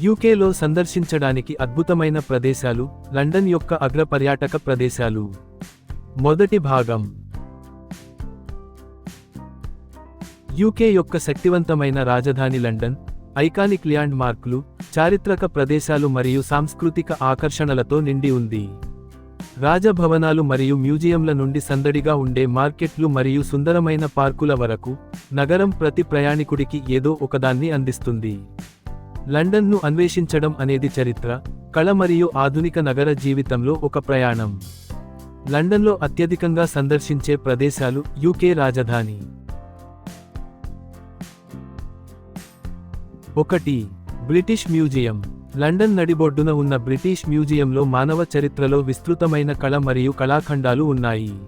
యూకేలో సందర్శించడానికి అద్భుతమైన ప్రదేశాలు లండన్ యొక్క అగ్ర పర్యాటక ప్రదేశాలు. మొదటి భాగం. యూకే యొక్క శక్తివంతమైన రాజధాని లండన్ ఐకానిక్ ల్యాండ్ మార్క్లు చారిత్రక ప్రదేశాలు మరియు సాంస్కృతిక ఆకర్షణలతో నిండి ఉంది. రాజభవనాలు మరియు మ్యూజియంల నుండి సందడిగా ఉండే మార్కెట్లు మరియు సుందరమైన పార్కుల వరకు నగరం ప్రతి ప్రయాణికుడికి ఏదో ఒకదాన్ని అందిస్తుంది. లండన్ను అన్వేషించడం అనేది చరిత్ర కళ మరియు ఆధునిక నగర జీవితంలో ఒక ప్రయాణం. లండన్లో అత్యధికంగా సందర్శించే ప్రదేశాలు యూకే రాజధాని. ఒకటి బ్రిటిష్ మ్యూజియం. లండన్ నడిబొడ్డున ఉన్న బ్రిటిష్ మ్యూజియంలో మానవ చరిత్రలో విస్తృతమైన కళ మరియు కళాఖండాలు ఉన్నాయి.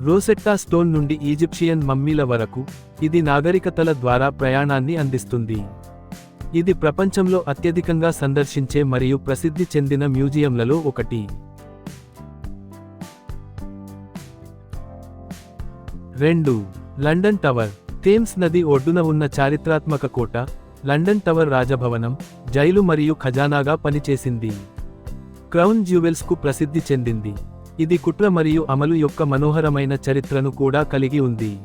రోసెట్టా స్టోన్ నుండి ఈజిప్షియన్ మమ్మీల వరకు ఇది నాగరికతల ద్వారా ప్రయాణాన్ని అందిస్తుంది. ఇది ప్రపంచంలో అత్యధికంగా సందర్శించే మరియు ప్రసిద్ధి చెందిన మ్యూజియంలలో ఒకటి. రెండు. లండన్ టవర్ థేమ్స్ నది ఒడ్డున ఉన్న చారిత్రాత్మక కోట లండన్ టవర్ రాజభవనం జైలు మరియు ఖజానాగా పనిచేసింది. క్రౌన్ జ్యువెల్స్కు ప్రసిద్ధి చెందింది. ఇది కుట్ర మరియు అమలు యొక్క మనోహరమైన చరిత్రను కూడా కలిగి ఉంది.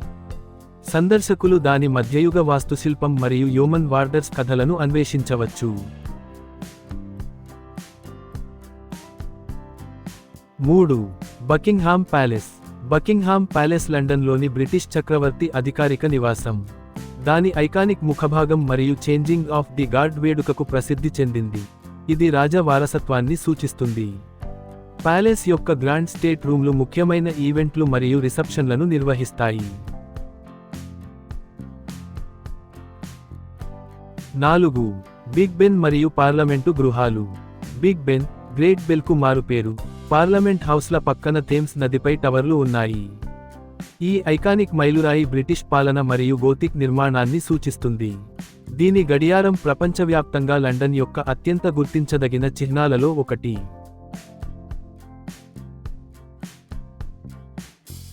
సందర్శకులు దాని మధ్యయుగ వాస్తుశిల్పం మరియు హ్యూమన్ వార్డర్స్ కథలను అన్వేషించవచ్చు. మూడు. Buckingham Palace. బకింగ్హామ్ ప్యాలెస్ లండన్లోని బ్రిటిష్ చక్రవర్తి అధికారిక నివాసం. దాని ఐకానిక్ ముఖభాగం మరియు చేంజింగ్ ఆఫ్ ది గార్డ్ వేడుకకు ప్రసిద్ధి చెందింది. ఇది రాజ వారసత్వాన్ని సూచిస్తుంది. ప్యాలెస్ యొక్క గ్రాండ్ స్టేట్ రూమ్లు ముఖ్యమైన ఈవెంట్లు మరియు రిసెప్షన్లను నిర్వహిస్తాయి. నాలుగు. బిగ్ బెన్ మరియు పార్లమెంటు గృహాలు. బిగ్ బెన్ గ్రేట్ బెల్కు మారుపేరు పార్లమెంట్ హౌస్ల పక్కన థేమ్స్ నదిపై టవర్లు ఉన్నాయి. ఈ ఐకానిక్ మైలురాయి బ్రిటిష్ పాలన మరియు గోతిక్ నిర్మాణాన్ని సూచిస్తుంది. దీని గడియారం ప్రపంచవ్యాప్తంగా లండన్ యొక్క అత్యంత గుర్తించదగిన చిహ్నాలలో ఒకటి.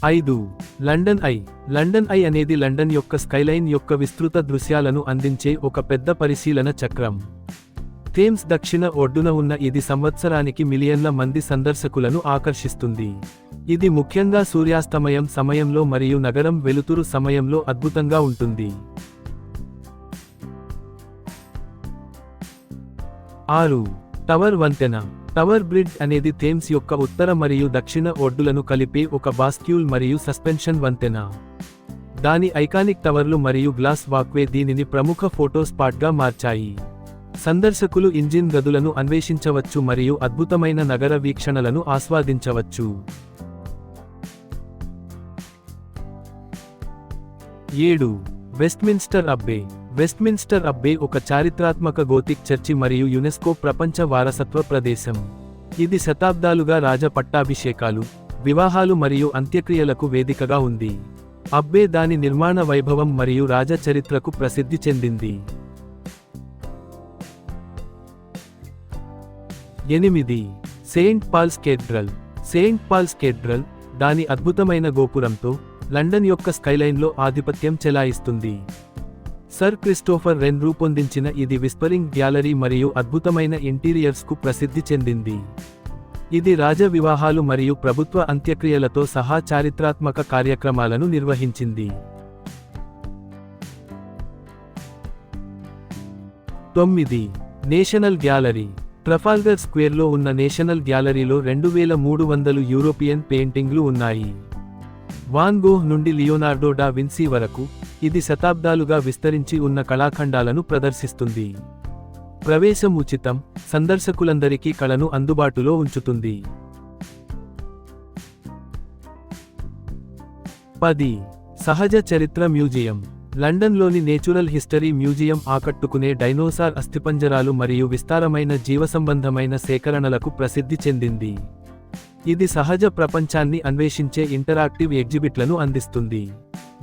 ఐదు. London Eye. లండన్ ఐ అనేది లండన్ యొక్క స్కైలైన్ యొక్క విస్తృత దృశ్యాలను అందించే ఒక పెద్ద పరిశీలన చక్రం. థేమ్స్ దక్షిణ ఒడ్డున ఉన్న ఇది సంవత్సరానికి మిలియన్ల మంది సందర్శకులను ఆకర్షిస్తుంది. ఇది ముఖ్యంగా సూర్యాస్తమయం సమయంలో మరియు నగరం వెలుతురు సమయంలో అద్భుతంగా ఉంటుంది. ఆరు. టవర్ వంతెన. టవర్ బ్రిడ్జ్ అనేది థేమ్స్ యొక్క ఉత్తర మరియు దక్షిణ ఒడ్డులను కలిపే ఒక బాస్క్యూల్ మరియు సస్పెన్షన్ వంతెన. దాని ఐకానిక్ టవర్లు మరియు గ్లాస్ వాక్వే దీనిని ప్రముఖ ఫోటో స్పాట్గా మార్చాయి. సందర్శకులు ఇంజిన్ గదులను అన్వేషించవచ్చు మరియు అద్భుతమైన నగర వీక్షణలను ఆస్వాదించవచ్చు. ఏడు. వెస్ట్మిన్స్టర్ అబ్బే. వెస్ట్మిన్స్టర్ అబ్బే ఒక చారిత్రాత్మక గోతిక్ చర్చి మరియు యునెస్కో ప్రపంచ వారసత్వ ప్రదేశం. ఇది శతాబ్దాలుగా రాజ పట్టాభిషేకాలు వివాహాలు మరియు అంత్యక్రియలకు వేదికగా ఉంది. అబ్బే దాని నిర్మాణ వైభవం మరియు రాజ చరిత్రకు ప్రసిద్ధి చెందింది. ఎనిమిది. Saint Paul's Cathedral Saint Paul's Cathedral దాని అద్భుతమైన గోపురంతో లండన్ యొక్క స్కైలైన్లో ఆధిపత్యం చెలాయిస్తుంది. సర్ క్రిస్టోఫర్ రెన్ రూపొందించిన ఇది విస్పరింగ్ గ్యాలరీ మరియు అద్భుతమైన ఇంటీరియర్స్కు ప్రసిద్ధి చెందింది. ఇది రాజ వివాహాలు మరియు ప్రభుత్వ అంత్యక్రియలతో సహా చారిత్రాత్మక కార్యక్రమాలను నిర్వహించింది. తొమ్మిది. National gallery. ట్రఫాల్గర్ స్క్వేర్లో ఉన్న నేషనల్ గ్యాలరీలో రెండు వేల మూడు వందలు యూరోపియన్ పెయింటింగ్లు ఉన్నాయి. వాన్ గోహ్ నుండి లియోనార్డో డా విన్సీ వరకు ఇది శతాబ్దాలుగా విస్తరించి ఉన్న కళాఖండాలను ప్రదర్శిస్తుంది. ప్రవేశం ఉచితం సందర్శకులందరికీ కళను అందుబాటులో ఉంచుతుంది. పది. సహజ చరిత్ర మ్యూజియం. లండన్లోని నేచురల్ హిస్టరీ మ్యూజియం ఆకట్టుకునే డైనోసార్ అస్థిపంజరాలు మరియు విస్తారమైన జీవసంబంధమైన సేకరణలకు ప్రసిద్ధి చెందింది. ఇది సహజ ప్రపంచాన్ని అన్వేషించే ఇంటరాక్టివ్ ఎగ్జిబిట్లను అందిస్తుంది.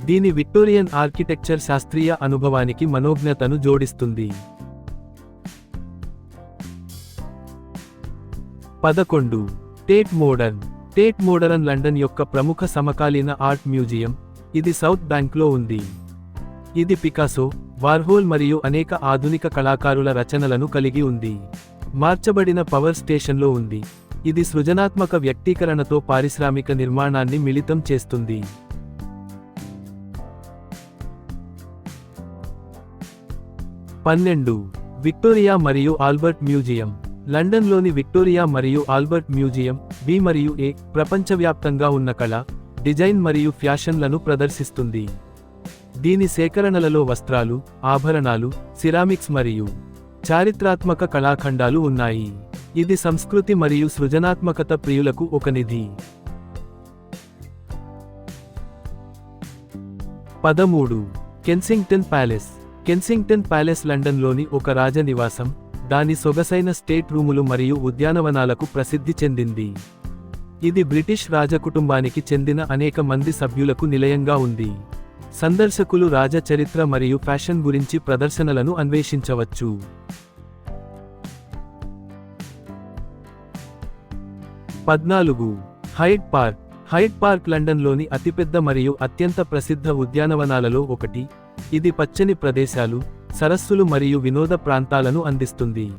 దీని విక్టోరియన్ ఆర్కిటెక్చర్ శాస్త్రీయ అనుభవానికి మనోజ్ఞతను జోడిస్తుంది. పదకొండు. Tate Modern. Tate Modern London యొక్క ప్రముఖ సమకాలీన ఆర్ట్ మ్యూజియం. ఇది సౌత్ బ్యాంక్లో ఉంది. ఇది పికాసో వార్హోల్ మరియు అనేక ఆధునిక కళాకారుల రచనలను కలిగి ఉంది. మార్చబడిన పవర్ స్టేషన్లో ఉంది. ఇది సృజనాత్మక వ్యక్తీకరణతో పారిశ్రామిక నిర్మాణాన్ని మిళితం చేస్తుంది. పన్నెండు. విక్టోరియా మరియు ఆల్బర్ట్ మ్యూజియం. లండన్లోని విక్టోరియా మరియు ఆల్బర్ట్ మ్యూజియం బి మరియు ఏ ప్రపంచవ్యాప్తంగా ఉన్న కళ డిజైన్ మరియు ఫ్యాషన్లను ప్రదర్శిస్తుంది. దీని సేకరణలలో వస్త్రాలు ఆభరణాలు సిరామిక్స్ మరియు చారిత్రాత్మక కళాఖండాలు ఉన్నాయి. ఇది సంస్కృతి మరియు సృజనాత్మకత ప్రియులకు ఒక నిధి. పదమూడు. Kensington palace. కెన్సింగ్టన్ ప్యాలెస్ లండన్లోని ఒక రాజనివాసం దాని సొగసైన స్టేట్ రూములు మరియు ఉద్యానవనాలకు ప్రసిద్ధి చెందింది. ఇది బ్రిటిష్ రాజకుటుంబానికి చెందిన అనేక మంది సభ్యులకు నిలయంగా ఉంది. సందర్శకులు రాజ చరిత్ర మరియు ఫ్యాషన్ గురించి ప్రదర్శనలను అన్వేషించవచ్చు. పద్నాలుగు. Hide park. హైడ్ పార్క్ లండన్లోని అతిపెద్ద మరియు అత్యంత ప్రసిద్ధ ఉద్యానవనాలలో ఒకటి. ఇది పచ్చని ప్రదేశాలు సరస్సులు మరియు వినోద ప్రాంతాలను అందిస్తుంది.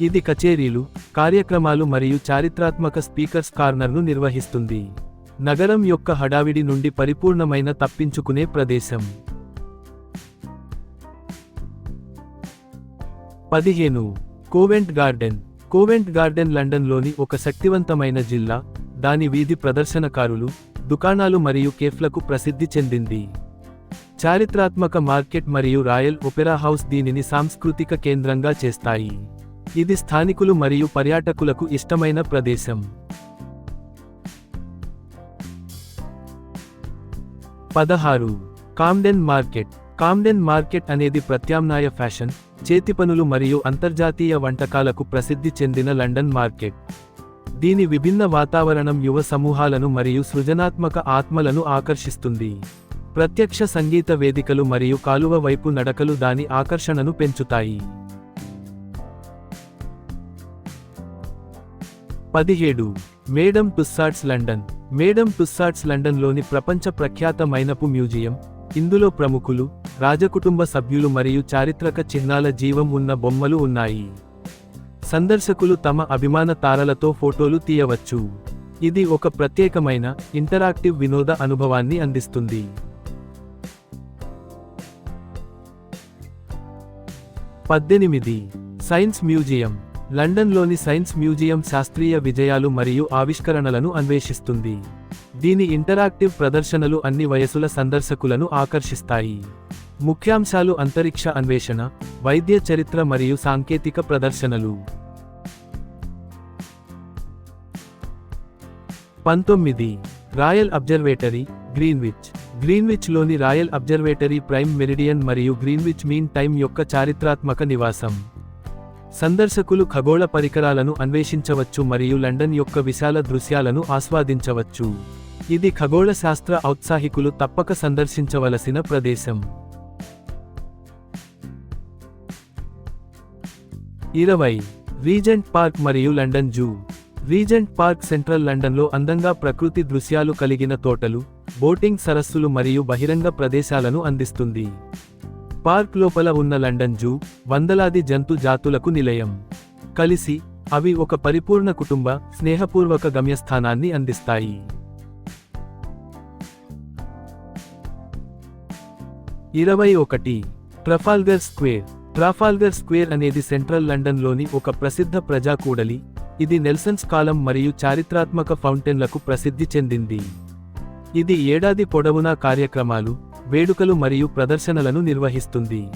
ఇది కచేరీలు కార్యక్రమాలు మరియు చారిత్రాత్మక స్పీకర్స్ కార్నర్ను నిర్వహిస్తుంది. నగరం యొక్క హడావిడి నుండి పరిపూర్ణమైన తప్పించుకునే ప్రదేశం. పదిహేను. కోవెంట్ గార్డెన్. కోవెంట్ గార్డెన్ లండన్లోని ఒక శక్తివంతమైన జిల్లా దాని వీధి ప్రదర్శనకారులు దుకాణాలు మరియు కేఫ్లకు ప్రసిద్ధి చెందింది. చారిత్రాత్మక మార్కెట్ మరియు రాయల్ ఒపెరా హౌస్ దీనిని సాంస్కృతిక కేంద్రంగా చేస్తాయి. ఇది స్థానికులు మరియు పర్యాటకులకు ఇష్టమైన ప్రదేశం. పదహారు. Camden market. కామ్డెన్ మార్కెట్ అనేది ప్రత్యామ్నాయ ఫ్యాషన్ చేతి పనులు మరియు అంతర్జాతీయ వంటకాలకు ప్రసిద్ధి చెందిన లండన్ మార్కెట్. దీని విభిన్న వాతావరణం యువ సమూహాలను మరియు సృజనాత్మక ఆత్మలను ఆకర్షిస్తుంది. ప్రత్యక్ష సంగీత వేదికలు మరియు కాలువ వైపు నడకలు దాని ఆకర్షణను పెంచుతాయి. పదిహేడు. Madame Tussauds London. Madame Tussauds లండన్లోని ప్రపంచ ప్రఖ్యాత మైనపు మ్యూజియం ఇందులో ప్రముఖులు రాజకుటుంబ సభ్యులు మరియు చారిత్రక చిహ్నాల జీవం ఉన్న బొమ్మలు ఉన్నాయి. సందర్శకులు తమ అభిమాన తారలతో ఫోటోలు తీయవచ్చు. ఇది ఒక ప్రత్యేకమైన ఇంటరాక్టివ్ వినోద అనుభవాన్ని అందిస్తుంది. పద్దెనిమిది. Science Museum. లండన్లోని సైన్స్ మ్యూజియం శాస్త్రీయ విజయాలు మరియు ఆవిష్కరణలను అన్వేషిస్తుంది. దీని ఇంటరాక్టివ్ ప్రదర్శనలు అన్ని వయసుల సందర్శకులను ఆకర్షిస్తాయి. ముఖ్యాంశాలు అంతరిక్ష అన్వేషణ వైద్య చరిత్ర మరియు సాంకేతిక ప్రదర్శనలు. పంతొమ్మిది. Royal observatory Greenwich. గ్రీన్విచ్లోని royal observatory prime meridian మరియు గ్రీన్విచ్ మీన్ టైమ్ యొక్క చారిత్రాత్మక నివాసం. సందర్శకులు ఖగోళ పరికరాలను అన్వేషించవచ్చు మరియు లండన్ యొక్క విశాల దృశ్యాలను ఆస్వాదించవచ్చు. ఇది ఖగోళ శాస్త్ర ఔత్సాహికులు తప్పక సందర్శించవలసిన ప్రదేశం. ఇరవై. రీజెంట్ పార్క్ మరియు London Zoo. Regent Park Central లండన్లో అందంగా ప్రకృతి దృశ్యాలు కలిగిన తోటలు బోటింగ్ సరస్సులు మరియు బహిరంగ ప్రదేశాలను అందిస్తుంది. పార్క్ లోపల ఉన్న లండన్ జూ వందలాది జంతు జాతులకు నిలయం. కలిసి అవి ఒక పరిపూర్ణ కుటుంబ స్నేహపూర్వక గమ్యస్థానాన్ని అందిస్తాయి. ఇరవై ఒకటి ట్రఫాల్గర్ స్క్వేర్. ట్రాఫాల్గర్ స్క్వేర్ అనేది సెంట్రల్ లండన్లోని ఒక ప్రసిద్ధ ప్రజా కూడలి ఇది నెల్సన్స్ కాలం మరియు చారిత్రాత్మక ఫౌంటైన్లకు ప్రసిద్ధి చెందింది. ఇది ఏడాది పొడవునా కార్యక్రమాలు వేడుకలు మరియు ప్రదర్శనలను నిర్వహిస్తుంది.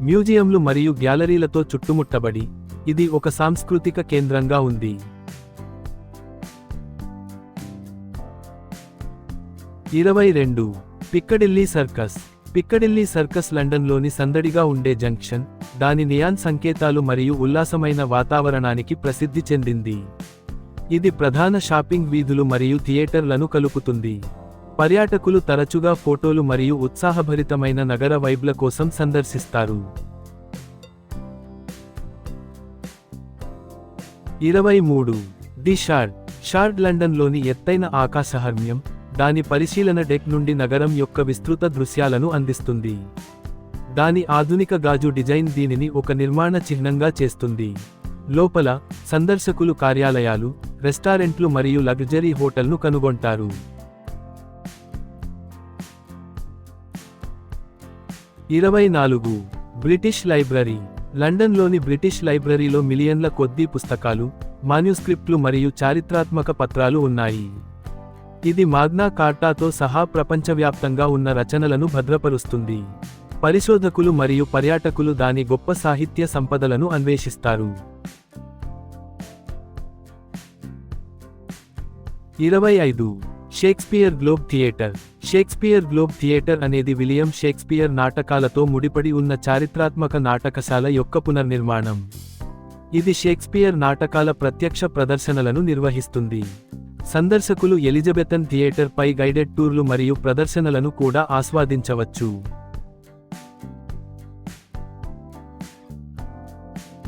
మ్యూజియంలు మరియు గ్యాలరీలతో చుట్టుముట్టబడి ఇది ఒక సాంస్కృతిక కేంద్రంగా ఉంది. ఇరవై రెండు. Piccadilly circus. పిక్కడిల్లీ సర్కస్ లండన్లోని సందడిగా ఉండే జంక్షన్ దాని నియాన్ సంకేతాలు మరియు ఉల్లాసమైన వాతావరణానికి ప్రసిద్ధి చెందింది. ఇది ప్రధాన షాపింగ్ వీధులు మరియు థియేటర్లను కలుపుతుంది. పర్యాటకులు తరచుగా ఫోటోలు మరియు ఉత్సాహభరితమైన నగర వైబ్ల కోసం సందర్శిస్తారు. ఇరవై మూడు. ది షార్డ్. షార్డ్ లండన్లోని ఎత్తైన ఆకాశహర్మ్యం దాని పరిశీలన డెక్ నుండి నగరం యొక్క విస్తృత దృశ్యాలను అందిస్తుంది. దాని ఆధునిక గాజు డిజైన్ దీనిని ఒక నిర్మాణ చిహ్నంగా చేస్తుంది. లోపల సందర్శకులు కార్యాలయాలు రెస్టారెంట్లు మరియు లగ్జరీ హోటల్ను కనుగొంటారు. ఇరవై నాలుగు. British library. లండన్లోని బ్రిటిష్ లైబ్రరీలో మిలియన్ల కొద్దీ పుస్తకాలు మాన్యుస్క్రిప్ట్లు మరియు చారిత్రాత్మక పత్రాలు ఉన్నాయి. ఇది మాగ్నా కార్టాతో సహా ప్రపంచవ్యాప్తంగా ఉన్న రచనలను భద్రపరుస్తుంది. పరిశోధకులు మరియు పర్యాటకులు దాని గొప్ప సాహిత్య సంపదలను అన్వేషిస్తారు. ఇరవై ఐదు. Shakespeare Globe Theatre. Shakespeare Globe Theatre అనేది విలియం షేక్స్పియర్ నాటకాలతో ముడిపడి ఉన్న చారిత్రాత్మక నాటకశాల యొక్క పునర్నిర్మాణం. ఇది షేక్స్పియర్ నాటకాల ప్రత్యక్ష ప్రదర్శనలను నిర్వహిస్తుంది. సందర్శకులు ఎలిజబెథన్ థియేటర్ పై గైడెడ్ టూర్లు మరియు ప్రదర్శనలను కూడా ఆస్వాదించవచ్చు.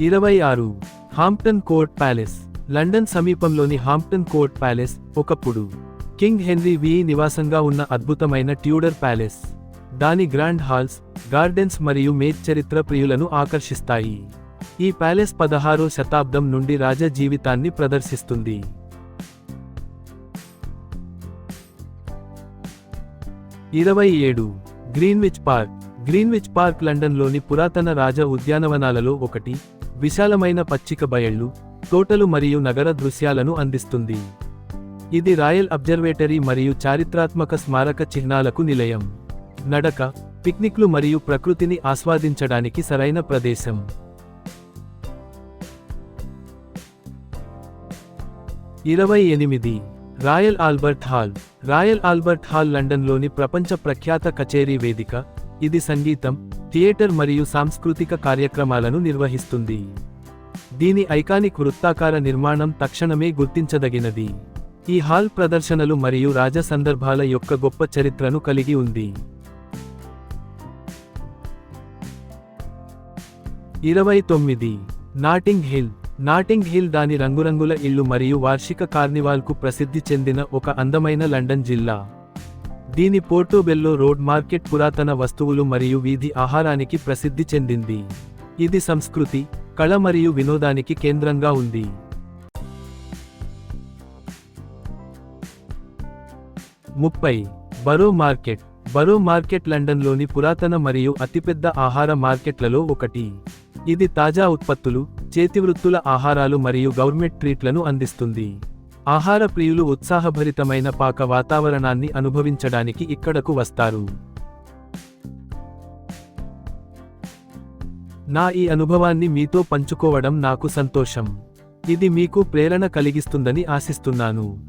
ఇరవై ఆరు. Hampton Court Palace. లండన్ సమీపంలోని హాంప్టన్ కోర్ట్ ప్యాలెస్ ఒకప్పుడు కింగ్ హెన్రీ వి నివాసంగా ఉన్న అద్భుతమైన ట్యూడర్ ప్యాలెస్. దాని గ్రాండ్ హాల్స్ గార్డెన్స్ మరియు మేజ్ చరిత్ర ప్రియులను ఆకర్షిస్తాయి. ఈ ప్యాలెస్ పదహారో శతాబ్దం నుండి రాజ జీవితాన్ని ప్రదర్శిస్తుంది. ఇరవై ఏడు. Greenwich park. గ్రీన్విచ్ పార్క్ లండన్లోని పురాతన రాజ ఉద్యానవనాలలో ఒకటి విశాలమైన పచ్చిక బయళ్ళు తోటలు మరియు నగర దృశ్యాలను అందిస్తుంది. ఇది రాయల్ అబ్జర్వేటరీ మరియు చారిత్రాత్మక స్మారక చిహ్నాలకు నిలయం. నడక పిక్నిక్లు మరియు ప్రకృతిని ఆస్వాదించడానికి సరైన ప్రదేశం. ఇరవై ఎనిమిది. Royal Albert Hall. Royal Albert Hall లండన్లోని ప్రపంచ ప్రఖ్యాత కచేరీ వేదిక ఇది సంగీతం థియేటర్ మరియు సాంస్కృతిక కార్యక్రమాలను నిర్వహిస్తుంది. దీని ఐకానిక్ వృత్తాకార నిర్మాణం తక్షణమే గుర్తించదగినది. ఈ హాల్ ప్రదర్శనలు మరియు రాజ సందర్భాల యొక్క గొప్ప చరిత్రను కలిగి ఉంది. ఇరవై తొమ్మిది. NATing hill. నాటింగ్ హిల్ దాని రంగురంగుల ఇళ్ళు మరియు వార్షిక కార్నివాల్కు ప్రసిద్ధి చెందిన ఒక అందమైన లండన్ జిల్లా. దీని పోర్టోబెల్లో రోడ్ మార్కెట్ పురాతన వస్తువులు మరియు వీధి ఆహారానికి ప్రసిద్ధి చెందింది. ఇది సంస్కృతి కళ మరియు వినోదానికి కేంద్రంగా ఉంది. ముప్పై. బరో మార్కెట్. బరో మార్కెట్ లండన్లోని పురాతన మరియు అతిపెద్ద ఆహార మార్కెట్లలో ఒకటి. ఇది తాజా ఉత్పత్తులు చేతివృత్తుల ఆహారాలు మరియు గవర్నమెంట్ ట్రీట్లను అందిస్తుంది. ఆహార ప్రియులు ఉత్సాహభరితమైన పాక వాతావరణాన్ని అనుభవించడానికి ఇక్కడకు వస్తారు. నా ఈ అనుభవాన్ని మీతో పంచుకోవడం నాకు సంతోషం. ఇది మీకు ప్రేరణ కలిగిస్తుందని ఆశిస్తున్నాను.